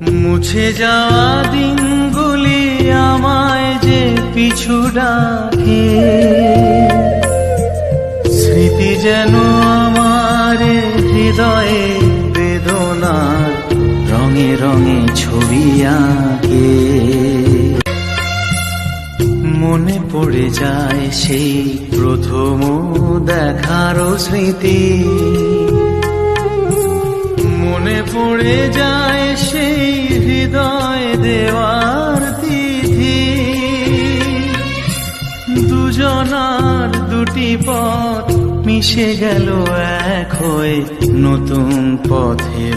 মুছে যাওয়া দিনগুলি আমায় যে পিছু ডাকে। স্মৃতি যেন আমার হৃদয়ে বেদনার রঙে রঙে ছবি আঁকে। মনে পড়ে যায় সেই প্রথম দেখারও স্মৃতি। মনে পড়ে যায় সেই হৃদয় দেওয়ার তিথি। দুজনার দুটি পথ মিশে গেল এক হয়ে নতুন বাঁ